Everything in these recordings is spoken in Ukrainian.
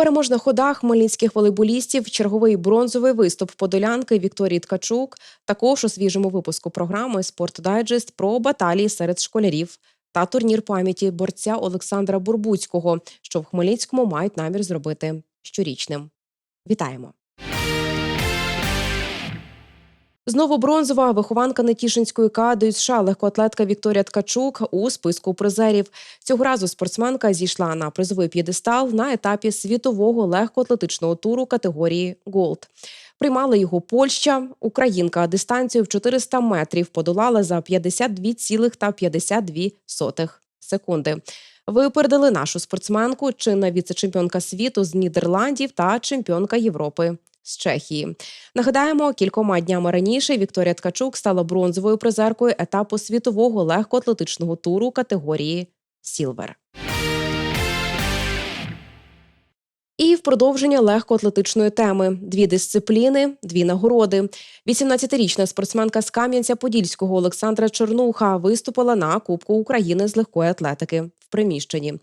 Переможна хода хмельницьких волейболістів, черговий бронзовий виступ подолянки Вікторії Ткачук. Також у свіжому випуску програми Спорт Дайджест про баталії серед школярів та турнір пам'яті борця Олександра Бурбуцького, що в Хмельницькому мають намір зробити щорічним. Вітаємо! Знову бронзова вихованка Нетішинської кади США легкоатлетка Вікторія Ткачук у списку призерів. Цього разу спортсменка зійшла на призовий п'єдестал на етапі світового легкоатлетичного туру категорії Голд. Приймала його Польща. Українка дистанцію в 400 метрів подолала за 52,52 секунди. Випередили нашу спортсменку, чинна віце-чемпіонка світу з Нідерландів та чемпіонка Європи з Чехії. Нагадаємо, кількома днями раніше Вікторія Ткачук стала бронзовою призеркою етапу світового легкоатлетичного туру категорії Сілвер. І в продовження легкоатлетичної теми дві дисципліни, дві нагороди. 18-річна спортсменка з Кам'янця-Подільського Олександра Чорнуха виступила на Кубку України з легкої атлетики в приміщенні.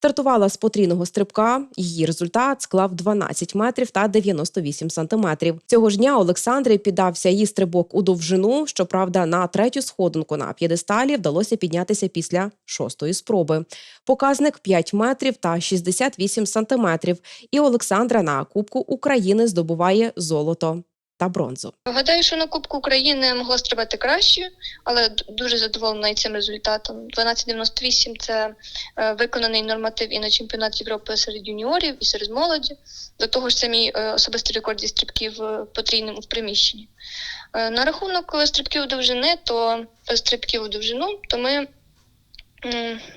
Стартувала з потрійного стрибка. Її результат склав 12 метрів та 98 сантиметрів. Цього ж дня Олександрі піддався її стрибок у довжину. Щоправда, на третю сходинку на п'єдесталі вдалося піднятися після шостої спроби. Показник 5 метрів та 68 сантиметрів. І Олександра на Кубку України здобуває золото та бронзу. Гадаю, що на Кубку України могла стрибати краще, але дуже задоволена і цим результатом. 12,98 – це е, виконаний норматив і на чемпіонат Європи серед юніорів, і серед молоді. До того ж, це мій е, особистий рекорд зі стрибків е, потрійним в приміщенні. На рахунок стрибків довжини, то стрибків у довжину, то ми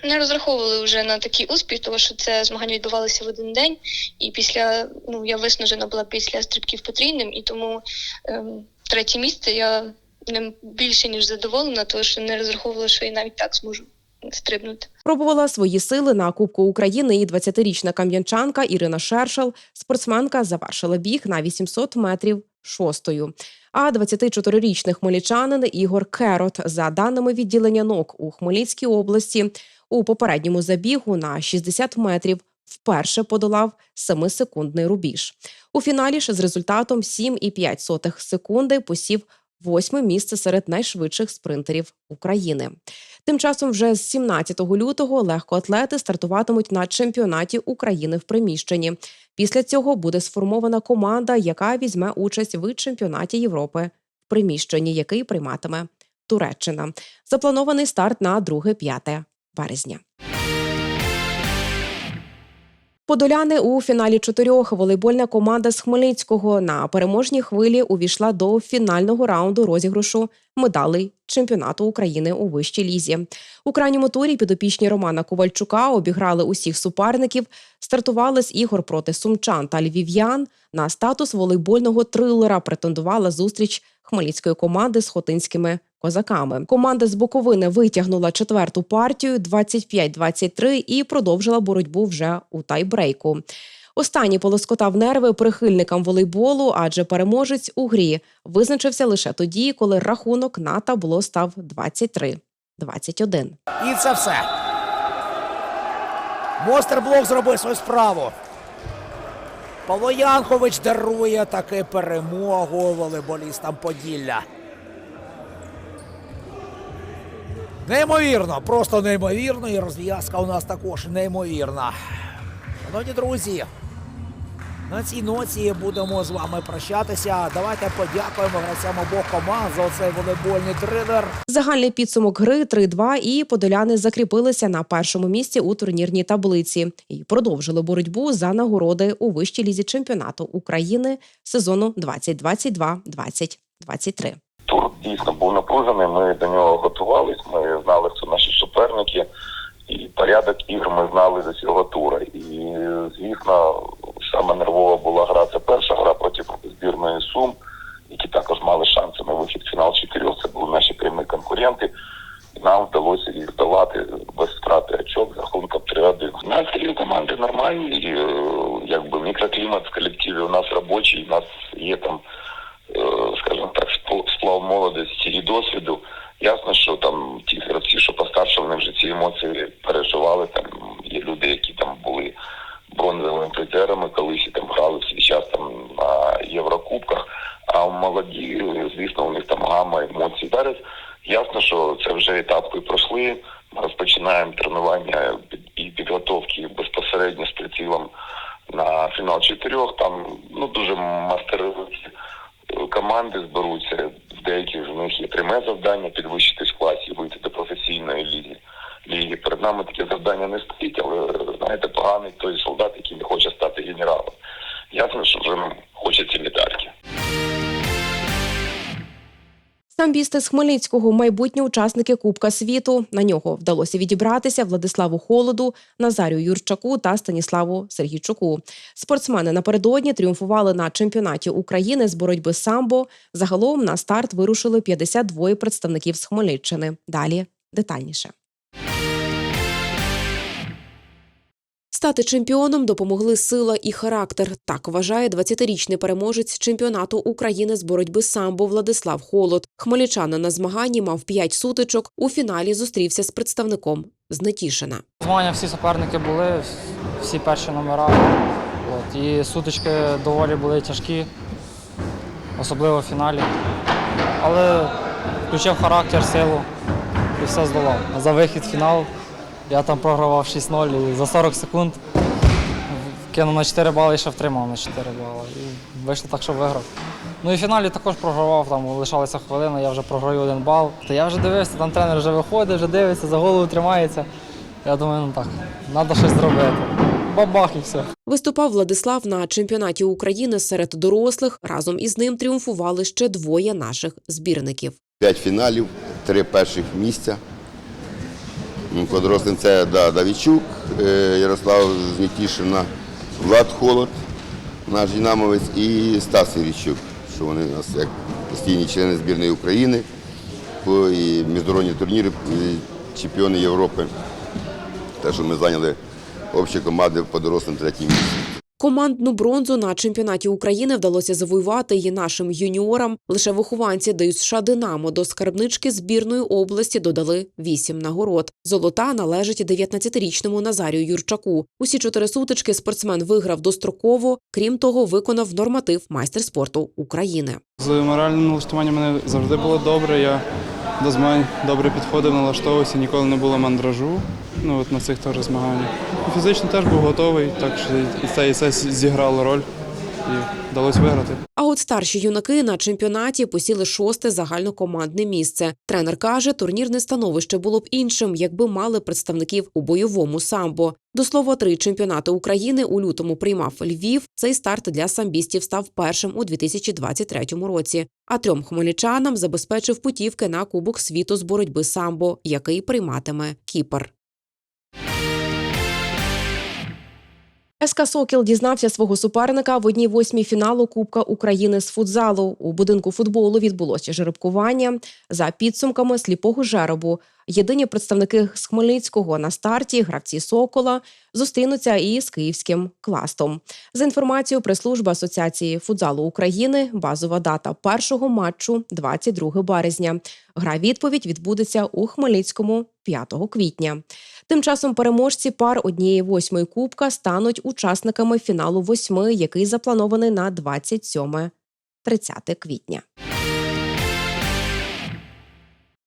не розраховували вже на такий успіх, тому що це змагання відбувалися в один день, і після ну я виснажена була після стрибків потрійним, і тому ем, третє місце я ним більше ніж задоволена, тому що не розраховувала, що я навіть так зможу стрибнути. Пробувала свої сили на Кубку України і 20-річна кам'янчанка Ірина Шершел. Спортсменка завершила біг на 800 метрів шостою. А 24-річний хмельничанин Ігор Керот, за даними відділення НОК у Хмельницькій області, у попередньому забігу на 60 метрів вперше подолав 7-секундний рубіж. У фіналі ж з результатом 7,5 секунди посів восьме місце серед найшвидших спринтерів України. Тим часом, вже з 17 лютого легкоатлети стартуватимуть на чемпіонаті України в приміщенні. Після цього буде сформована команда, яка візьме участь в чемпіонаті Європи в приміщенні, який прийматиме Туреччина. Запланований старт на 2-5 березня. Подоляни у фіналі чотирьох волейбольна команда з Хмельницького на переможній хвилі увійшла до фінального раунду розіграшу медалей чемпіонату України у вищій лізі. У крайньому турі підопічні Романа Ковальчука обіграли усіх суперників. Стартували з ігор проти сумчан та львів'ян. На статус волейбольного трилера претендувала зустріч хмельницької команди з хотинськими козаками. Команда з Буковини витягнула четверту партію 25-23 і продовжила боротьбу вже у тайбрейку. Останній полоскотав нерви прихильникам волейболу, адже переможець у грі визначився лише тоді, коли рахунок на табло став 23-21. І це все. Мостерблок зробив свою справу. Павло Янкович дарує таки перемогу волейболістам Поділля. Неймовірно, просто неймовірно. І розв'язка у нас також неймовірна. Шановні друзі, на цій ноці будемо з вами прощатися. Давайте подякуємо гравцям обох команд за оцей волейбольний трилер. Загальний підсумок гри 3-2 і подоляни закріпилися на першому місці у турнірній таблиці і продовжили боротьбу за нагороди у вищій лізі чемпіонату України сезону 2022-2023. Тур дійсно був напружений. Ми до нього готувались. Ми знали, хто наші суперники, і порядок ігр ми знали за цього тура. І звісно, саме нервова була гра. Це перша гра проти збірної Сум, які також мали шанси на вихід в фінал чотирьох. Це були наші прямі конкуренти. І нам вдалося їх долати без втрати очок з рахунком 3-1. Настрій команди нормальний, і, е, якби мікроклімат в колективі у нас робочий, у нас є там е, скажімо так, спо- сплав молодості і досвіду. Ясно, що там ті гравці, що постарше, вони вже ці емоції переживали. Там є люди, які там були бронзовими призерами. колись там грали в свій час там на Єврокубках. А молоді, звісно, у них там гама емоцій. Зараз ясно, що це вже етапи пройшли. Ми розпочинаємо тренування і підготовки безпосередньо з прицілом на фінал чотирьох. Там ну дуже мастерові команди зберуться. В деяких з них є пряме завдання підвищитись в класі, вийти до професійної ліги. Ліги перед нами таке завдання не стоїть, але знаєте, поганий той солдат, який не хоче стати генералом. Ясно, що вже нам хочеться медальки. Самбісти з Хмельницького майбутні учасники Кубка світу. На нього вдалося відібратися Владиславу Холоду, Назарію Юрчаку та Станіславу Сергійчуку. Спортсмени напередодні тріумфували на чемпіонаті України з боротьби самбо. Загалом на старт вирушили 52 представників з Хмельниччини. Далі детальніше. Стати чемпіоном допомогли сила і характер. Так вважає 20-річний переможець чемпіонату України з боротьби самбо Владислав Холод. Хмельничанин на змаганні мав 5 сутичок. У фіналі зустрівся з представником з Нетішина. Змагання всі суперники були, всі перші номера. От, і сутички доволі були тяжкі, особливо в фіналі. Але включив характер, силу і все здолав. За вихід в фінал я там програвав 6-0 і за 40 секунд кинув на 4 бали і ще втримав на 4 бали. І вийшло так, що виграв. Ну і в фіналі також програвав, там лишалася хвилина, я вже програю один бал. Та я вже дивився, там тренер вже виходить, вже дивиться, за голову тримається. Я думаю, ну так, треба щось зробити. Бабах і все. Виступав Владислав на чемпіонаті України серед дорослих. Разом із ним тріумфували ще двоє наших збірників. П'ять фіналів, три перших місця. Ну, По дорослим це да, Давічук, е, Ярослав Знітішина, Влад Холод, наш динамовець, і Стас Ірічук, що вони у нас як постійні члени збірної України, і міжнародні турніри, чемпіони Європи. Те, що ми зайняли общі команди по дорослим третій місце. Командну бронзу на чемпіонаті України вдалося завоювати і нашим юніорам. Лише вихованці дають США Динамо до скарбнички збірної області додали вісім нагород. Золота належить 19-річному Назарію Юрчаку. Усі чотири сутички спортсмен виграв достроково. Крім того, виконав норматив майстер спорту України. З моральним налаштуванням мене завжди було добре. Я до змагань добре підходив, налаштовувався, ніколи не було мандражу. Ну от на цих теж змаганнях. Фізично теж був готовий, так що і це, і це зіграло роль і вдалося виграти. А от старші юнаки на чемпіонаті посіли шосте загальнокомандне місце. Тренер каже, турнірне становище було б іншим, якби мали представників у бойовому самбо. До слова, три чемпіонати України у лютому приймав Львів. Цей старт для самбістів став першим у 2023 році. А трьом хмельничанам забезпечив путівки на Кубок світу з боротьби самбо, який прийматиме Кіпр. СК Сокіл дізнався свого суперника в одній восьмій фіналу Кубка України з футзалу. У будинку футболу відбулося жеребкування за підсумками сліпого жеребу. Єдині представники з Хмельницького на старті гравці Сокола зустрінуться і з київським кластом. За інформацією прес-служби Асоціації футзалу України, базова дата першого матчу 22 березня. Гра відповідь відбудеться у Хмельницькому 5 квітня. Тим часом переможці пар однієї восьмої кубка стануть учасниками фіналу восьми, який запланований на 27-30 квітня.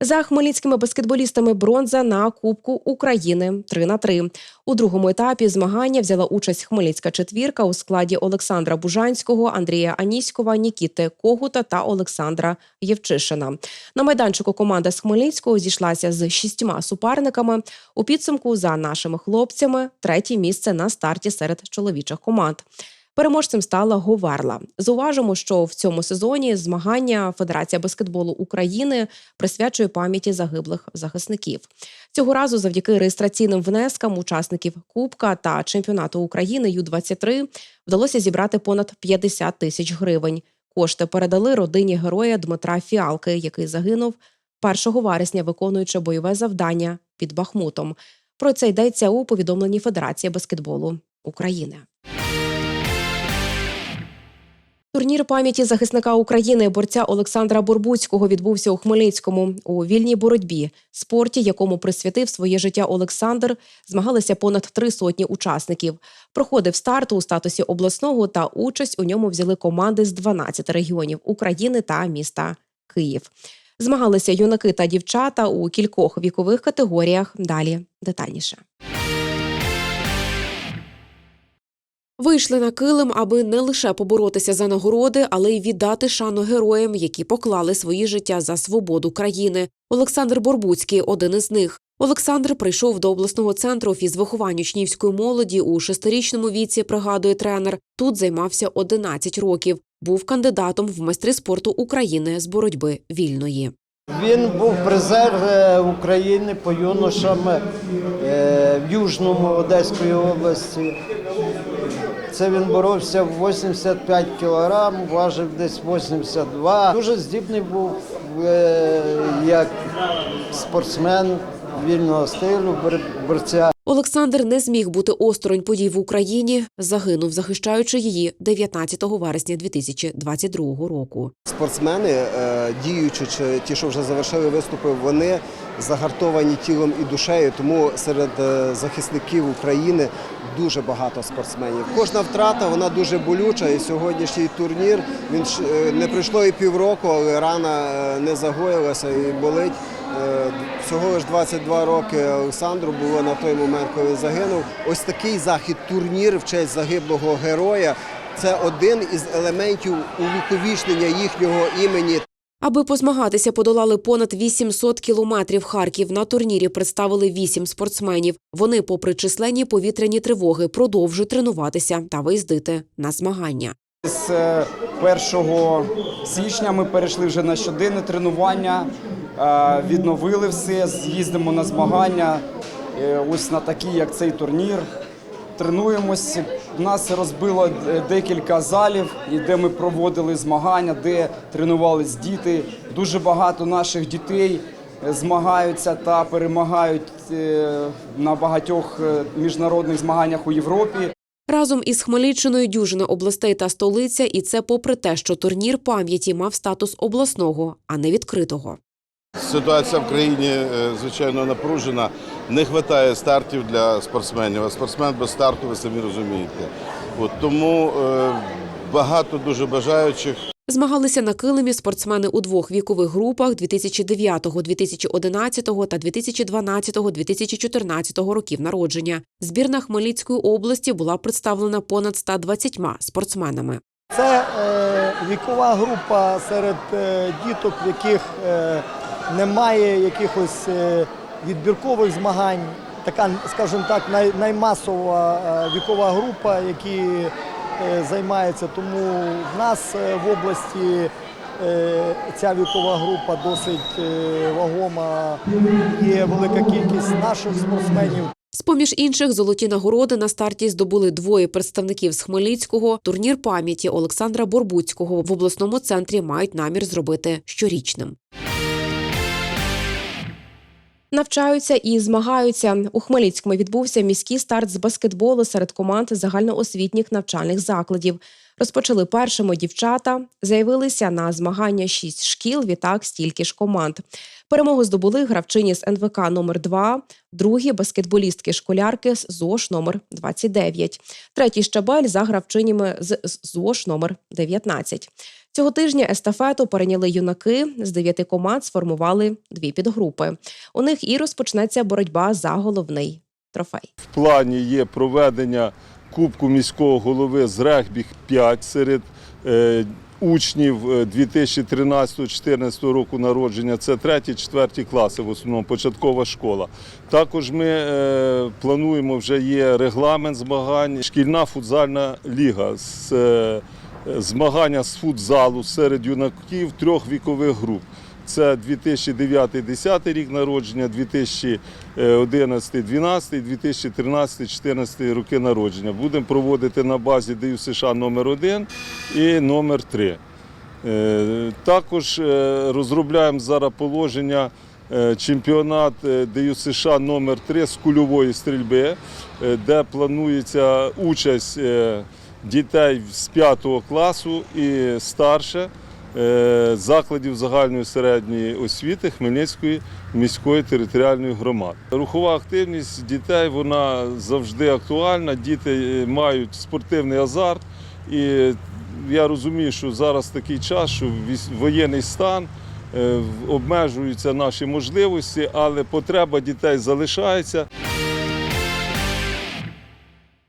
За хмельницькими баскетболістами бронза на Кубку України 3 на 3 У другому етапі змагання взяла участь хмельницька четвірка у складі Олександра Бужанського, Андрія Аніськова, Нікіти Когута та Олександра Євчишина. На майданчику команда з Хмельницького зійшлася з шістьма суперниками. У підсумку за нашими хлопцями третє місце на старті серед чоловічих команд. Переможцем стала Говерла. Зауважимо, що в цьому сезоні змагання Федерація баскетболу України присвячує пам'яті загиблих захисників. Цього разу, завдяки реєстраційним внескам учасників Кубка та чемпіонату України Ю-23 вдалося зібрати понад 50 тисяч гривень. Кошти передали родині героя Дмитра Фіалки, який загинув 1 вересня, виконуючи бойове завдання під Бахмутом. Про це йдеться у повідомленні Федерації баскетболу України. Турнір пам'яті захисника України борця Олександра Борбуцького відбувся у Хмельницькому у вільній боротьбі, спорті, якому присвятив своє життя Олександр. Змагалися понад три сотні учасників. Проходив старт у статусі обласного та участь у ньому взяли команди з 12 регіонів України та міста Київ. Змагалися юнаки та дівчата у кількох вікових категоріях. Далі детальніше. Вийшли на килим, аби не лише поборотися за нагороди, але й віддати шану героям, які поклали свої життя за свободу країни. Олександр Борбуцький один із них. Олександр прийшов до обласного центру фізвиховань учнівської молоді у шестирічному віці. Пригадує тренер. Тут займався 11 років. Був кандидатом в майстри спорту України з боротьби вільної. Він був призер України по юношам е, в Южному Одеської області. Це він боровся в 85 кілограм, важив десь 82. Дуже здібний був е, як спортсмен вільного стилю, бор- борця. Олександр не зміг бути осторонь подій в Україні. Загинув, захищаючи її 19 вересня 2022 року. Спортсмени, е, діючи чи ті, що вже завершили виступи, вони загартовані тілом і душею. Тому серед е, захисників України дуже багато спортсменів. Кожна втрата вона дуже болюча. І сьогоднішній турнір він е, не пройшло і півроку, але рана е, не загоїлася і болить. Всього лиш 22 роки Олександру було на той момент, коли він загинув. Ось такий захід, турнір в честь загиблого героя. Це один із елементів увіковічнення їхнього імені. Аби позмагатися, подолали понад 800 кілометрів Харків. На турнірі представили вісім спортсменів. Вони, попри численні повітряні тривоги, продовжують тренуватися та виїздити на змагання. З е, 1 січня ми перейшли вже на щоденне тренування, е, відновили все, з'їздимо на змагання. е, Ось на такі, як цей турнір. Тренуємось. У нас розбило е, декілька залів, де ми проводили змагання, де тренувались діти. Дуже багато наших дітей е, змагаються та перемагають е, на багатьох міжнародних змаганнях у Європі. Разом із Хмельниччиною дюжина областей та столиця, і це попри те, що турнір пам'яті мав статус обласного, а не відкритого. Ситуація в країні звичайно напружена. Не вистачає стартів для спортсменів. А спортсмен без старту, ви самі розумієте. От тому е, багато дуже бажаючих. Змагалися на килимі спортсмени у двох вікових групах 2009, 2011 та 2012, 2014 років народження. Збірна Хмельницької області була представлена понад 120 спортсменами. Це е, вікова група серед е, діток, в яких е, немає якихось е, відбіркових змагань. Така, скажімо так, най, наймасова е, вікова група, які е, займаються. Тому в нас е, в області ця вікова група досить вагома. Є велика кількість наших спортсменів. З-поміж інших золоті нагороди на старті здобули двоє представників з Хмельницького. Турнір пам'яті Олександра Борбуцького в обласному центрі мають намір зробити щорічним. Навчаються і змагаються. У Хмельницькому відбувся міський старт з баскетболу серед команд загальноосвітніх навчальних закладів. Розпочали першими дівчата, заявилися на змагання шість шкіл, відтак стільки ж команд. Перемогу здобули гравчині з НВК номер 2 другі баскетболістки школярки з ЗОШ номер 29 третій щабель за гравчинями з ЗОШ номер 19 Цього тижня естафету перейняли юнаки з дев'яти команд, сформували дві підгрупи. У них і розпочнеться боротьба за головний трофей. В плані є проведення Кубку міського голови з регбі 5 серед е, учнів е, 2013-2014 року народження. Це 3-4 класи, в основному початкова школа. Також ми е, плануємо, вже є регламент змагань, шкільна футзальна ліга з е, змагання з футзалу серед юнаків трьох вікових груп. Це 2009-10 рік народження, 2011-12, 2013-14 роки народження. Будемо проводити на базі ДЮ США номер 1 і номер 3. Е, Також е, розробляємо зараз положення е, чемпіонат е, ДЮ США номер 3 з кульової стрільби, де планується участь дітей з 5 класу і старше е, закладів загальної середньої освіти Хмельницької міської територіальної громади. Рухова активність дітей вона завжди актуальна. Діти е, мають спортивний азарт. І я розумію, що зараз такий час, що воєнний стан. е, Обмежуються наші можливості, але потреба дітей залишається.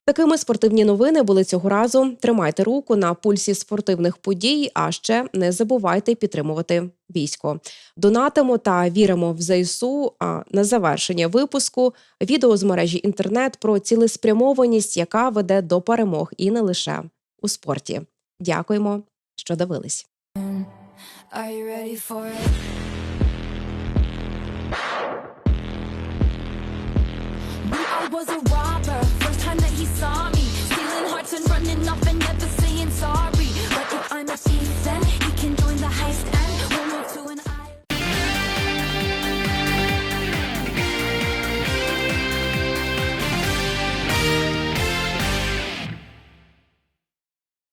Такими спортивні новини були цього разу. Тримайте руку на пульсі спортивних подій, а ще не забувайте підтримувати військо. Донатимо та віримо в ЗСУ. А на завершення випуску відео з мережі інтернет про цілеспрямованість, яка веде до перемог і не лише у спорті. Дякуємо, що дивились. Was a robber. First time that he saw me, stealing hearts and running off and never saying sorry. But if I'm a thief, then he can join the heist.